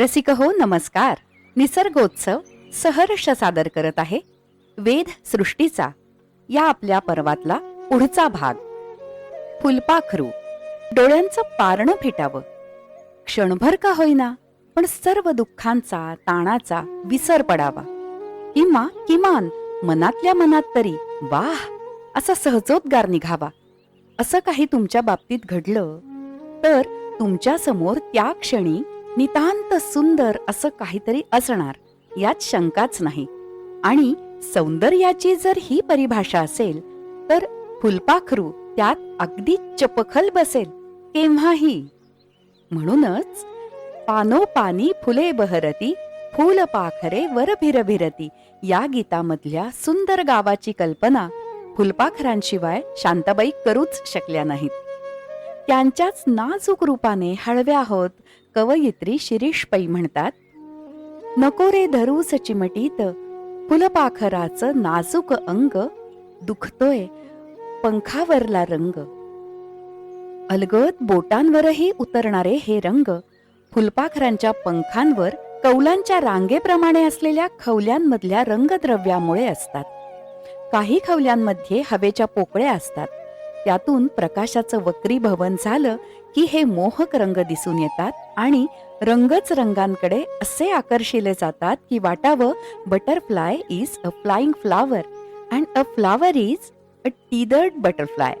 रसिक हो नमस्कार. निसर्गोत्सव सहर्ष सादर करत आहे वेद सृष्टीचा या आपल्या पर्वातला पुढचा भाग. फुलपाखरू डोळ्यांचं पारणं फिटावं. क्षणभर का होईना पण सर्व दुःखांचा ताणाचा विसर पडावा. किंवा किमान मनातल्या मनात तरी वाह असा सहजोद्गार निघावा. असं काही तुमच्या बाबतीत घडलं तर तुमच्यासमोर त्या क्षणी नितांत सुंदर असं काहीतरी असणार यात शंकाच नाही. आणि सौंदर्याची जर ही परिभाषा असेल तर फुलपाखरू त्यात अगदी चपखल बसेल केव्हाही. म्हणूनच पानोपानी फुले बहरती फुलपाखरे पाखरे वर भिरभिरती या गीतामधल्या सुंदर गावाची कल्पना फुलपाखरांशिवाय शांताबाई करूच शकल्या नाहीत. त्यांच्याच नाजूक रूपाने हळव्या होत कवयित्री शिरीष पै म्हणतात. नको रे धरूस चिमटीत फुलपाखराचं नाजूक अंग दुखतोय पंखावरला रंग. अलगद बोटांवरही उतरणारे हे रंग फुलपाखरांच्या पंखांवर कौलांच्या रांगेप्रमाणे असलेल्या खवल्यांमधल्या रंगद्रव्यामुळे असतात. काही खवल्यांमध्ये हवेच्या पोकळ्या असतात. त्यातून प्रकाशाचं वक्रीभवन झालं की हे मोहक रंग दिसून येतात आणि रंगच रंगांकडे असे आकर्षिले जातात की वाटावं butterfly is a flying flower and a flower is a tethered butterfly.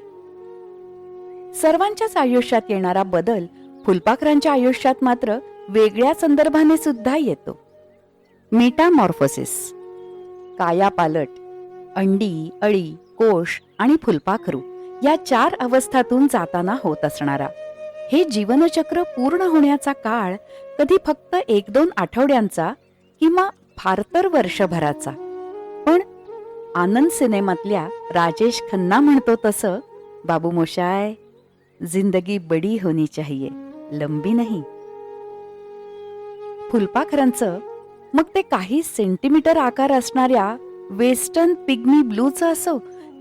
सर्वांच्याच आयुष्यात येणारा बदल फुलपाखरांच्या आयुष्यात मात्र वेगळ्या संदर्भाने सुद्धा येतो. मेटामॉर्फोसिस. कायापालट. अंडी अळी कोश आणि फुलपाखरू. या चार अवस्थातून जाताना होत असणारा. हे जीवनचक्र पूर्ण होण्याचा काळ कधी फक्त एक दोन आठवड्यांचा किंवा फार तर वर्षभराचा. पण आनंद सिनेमातल्या राजेश खन्ना म्हणतो तसं बाबू मोशाय जिंदगी बडी होनी चाहिए लंबी नाही. फुलपाखरांचं मग ते काही सेंटीमीटर आकार असणाऱ्या वेस्टर्न पिग्मी ब्लूचं असो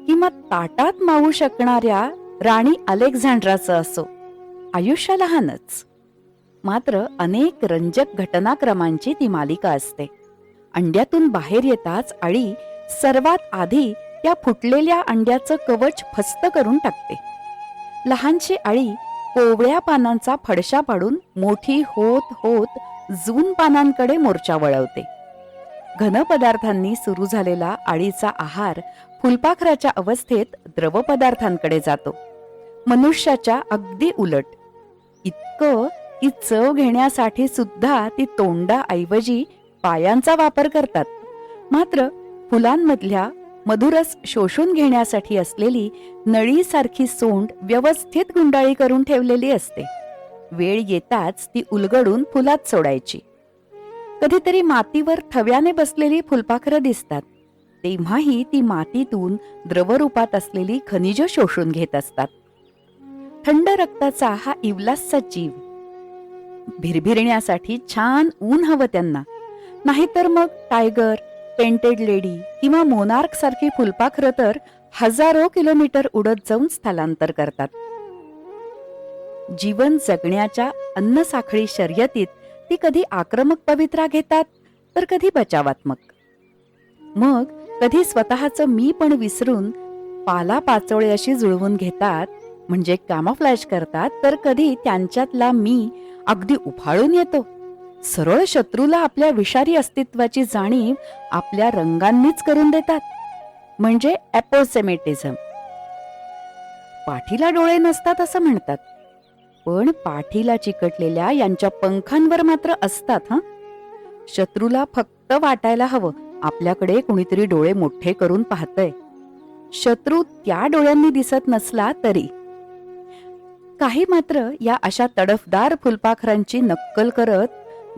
किंवा ताटात मावू शकणाऱ्या राणी अलेक्झांड्राचं असो. आयुष्य लहानच. मात्र अनेक रंजक घटनाक्रमांची ती मालिका असते. अंड्यातून बाहेर येताच अळी सर्वात आधी त्या फुटलेल्या अंड्याचं कवच फस्त करून टाकते. लहानशी अळी कोवळ्या पानांचा फडशा पाडून मोठी होत होत जून पानांकडे मोर्चा वळवते. घन पदार्थांनी सुरू झालेला आळीचा आहार फुलपाखराच्या अवस्थेत द्रव पदार्थांकडे जातो. मनुष्याच्या अगदी उलट. इतकं की चव घेण्यासाठी सुद्धा ती तोंडाऐवजी पायांचा वापर करतात. मात्र फुलांमधल्या मधुरस शोषून घेण्यासाठी असलेली नळीसारखी सोंड व्यवस्थित गुंडाळी करून ठेवलेली असते. वेळ येताच ती उलगडून फुलात सोडायची. कधीतरी मातीवर थव्याने बसलेली फुलपाखरं दिसतात. तेव्हाही ती मातीतून द्रवरूपात असलेली खनिज शोषून घेत असतात. थंड रक्ताचा हा इवलासचा जीव. भिरभिरण्यासाठी छान ऊन हवं त्यांना. नाहीतर मग टायगर पेंटेड लेडी किंवा मोनार्क सारखी फुलपाखरं तर हजारो किलोमीटर उडत जाऊन स्थलांतर करतात. जीवन जगण्याच्या अन्नसाखळी शर्यतीत ती कधी आक्रमक पवित्रा घेतात तर कधी बचावात्मक. मग कधी स्वतःचं मी पण विसरून पाला पाचोळे अशी जुळवून घेतात म्हणजे कॅमोफ्लॅश करतात तर कधी त्यांच्यातला मी अगदी उफाळून येतो. सरळ शत्रूला आपल्या विषारी अस्तित्वाची जाणीव आपल्या रंगांनीच करून देतात. म्हणजे एपोसेमेटिझम पाठीला डोळे नसतात असं म्हणतात. पण पाठीला चिकटलेल्या यांच्या पंखांवर मात्र असतात हा? शत्रूला फक्त वाटायला हवं. आपल्याकडे कुणीतरी डोळे मोठे करून पाहतय. शत्रू त्या डोळ्यांनी दिसत नसला तरी. काही मात्र या अशा तडफदार फुलपाखरांची नक्कल करत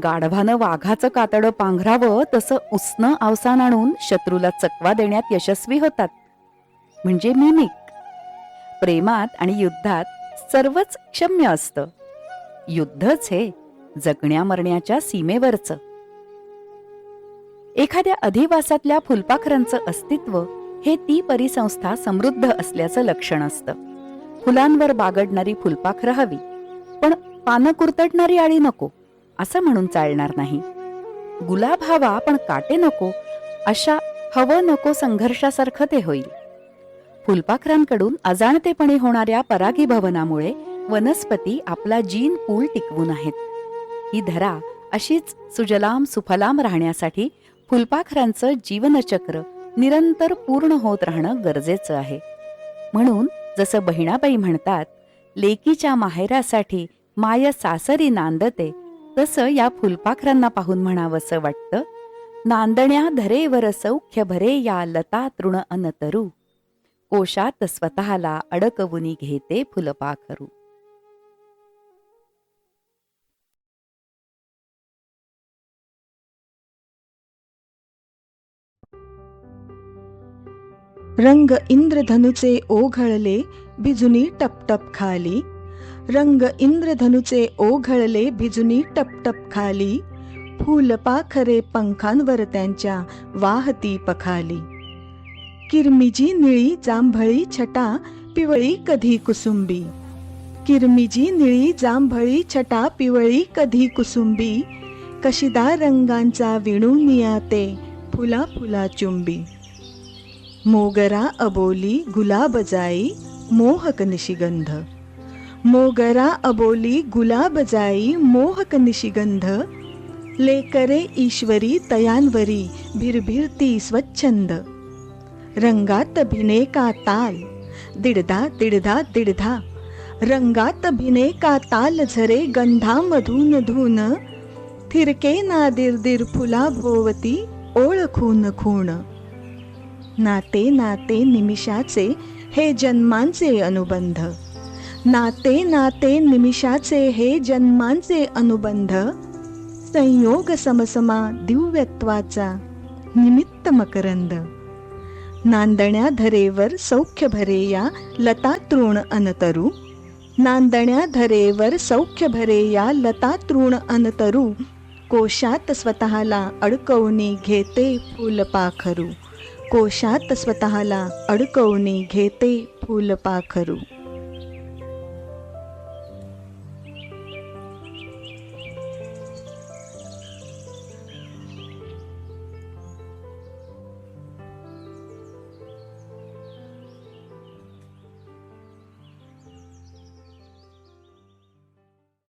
गाढवानं वाघाचं कातडं पांघरावं तसं उसनं अवसान आणून शत्रूला चकवा देण्यात यशस्वी होतात. म्हणजे मिमिक. प्रेमात आणि युद्धात सर्वच क्षम्य असतं. युद्धच हे जगण्या मरण्याच्या सीमेवरचं. एखाद्या अधिवासातल्या फुलपाखरांचं अस्तित्व हे ती परिसंस्था समृद्ध असल्याचं लक्षण असतं. फुलांवर बागडणारी फुलपाखरं हवी पण पानं कुरतडणारी आळी नको असं म्हणून चालणार नाही. गुलाब हवा पण काटे नको अशा हवं नको संघर्षासारखं ते होईल. फुलपाखरांकडून अजाणतेपणे होणाऱ्या परागीभवनामुळे वनस्पती आपला जीन पूल टिकवून आहेत. ही धरा अशीच सुजलाम सुफलाम राहण्यासाठी फुलपाखरांचं जीवनचक्र निरंतर पूर्ण होत राहणं गरजेचं आहे. म्हणून जसं बहिणाबाई म्हणतात लेकीच्या माहेरासाठी माय सासरी नांदते तसं या फुलपाखरांना पाहून म्हणावंसं वाटतं नांदण्या धरेवर सौख्य भरे या लता तृण अनतरू. कोशात स्वतःला अडकवुनी घेते फुलपाखरू. रंग इंद्रधनुचे ओघळले भिजुनी टपटप खाली. रंग इंद्रधनुचे ओघळले भिजुनी टपटप खाली. फुलपाखरे पंखांवर त्यांच्या वाहती पखाली. किरमिजी निळी जांभळी छटा पिवळी कधी कुसुंबी. किरमिजी निळी जांभळी छटा पिवळी कधी कुसुंबी. कशीदार रंगांचा विणूनिया ते फुला फुला चुंबी. मोगरा अबोली गुलाबजाई मोहक निशिगंध. मोगरा अबोली गुलाबजाई मोहक निशिगंध. लेकरे ईश्वरी तयांवरी भिरभिरती स्वच्छंद. रंगात भिने का ताल? दिडधा दिडधा दिडधा. रंगात भिने का ताल झरे गंधामधून धून? थिरके ना दिरदिर फुला भोवती ओळखून खूण. नाते नाते निमिषाचे हे जन्मांचे अनुबंध. नाते नाते निमिषाचे हे जन्मांचे अनुबंध. संयोग समसमा दिव्यत्वाचा निमित्त मकरंद. नांदण्या धरेवर सौख्य भरे या लता तृण अनतरू. नांदण्या धरेवर सौख्य भरे या लता तृण अनतरू. कोशात स्वतःला अडकवणी घेते फुलपाखरू कोशात स्वतःला अडकवणी घेते फुलपाखरू